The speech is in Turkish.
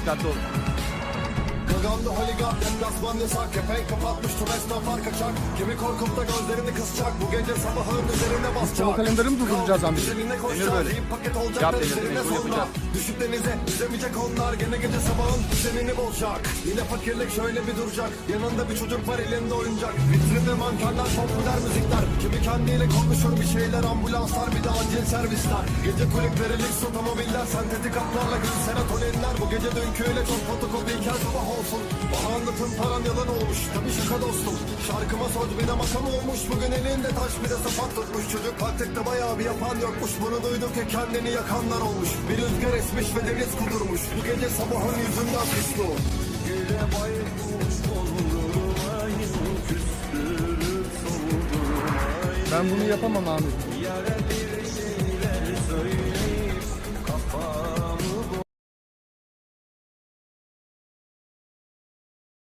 Obrigado. Gagandı holigan deplasman yasak. Kepenk kapatmış tüm esnaflar kaçak Kimi korkup da gözlerini kısacak. Bu gece sabahın üzerine basacak. Mustafa Kalender'i mi durduracağız Demir koşacak böyle. Paket olacak Yap mecbur sonra yapacağız. Düşüp denize yüzemeyecek onlar. Gene gece sabahın düzenini bozacak. Yine fakirlik şöyle bir duracak. Yanında bir çocuk var elinde oyuncak. Vitrinde mankenler der müzikler. Kimi kendiyle konuşur bir şeyler Ambulanslar bir de acil servisler. Gece kulüpleri lüks otomobiller Sentetik haplarla gün serotoninler. Bu gece dünküyle çok fotokopi heykel sabah olsun Bana anlatın paran yalan olmuş. Tabii şaka dostum. Şarkıma söz bir de makam olmuş. Bugün elinde taş bir de sapat tutmuş. Çocuk kalptekte bayağı bir yapan yokmuş. Bunu duyduk ya kendini yakanlar olmuş. Bir rüzgar esmiş ve deniz kudurmuş. Bu gece sabahın yüzünden pisli o. Güle soldurmayın Ben bunu yapamam Ahmet.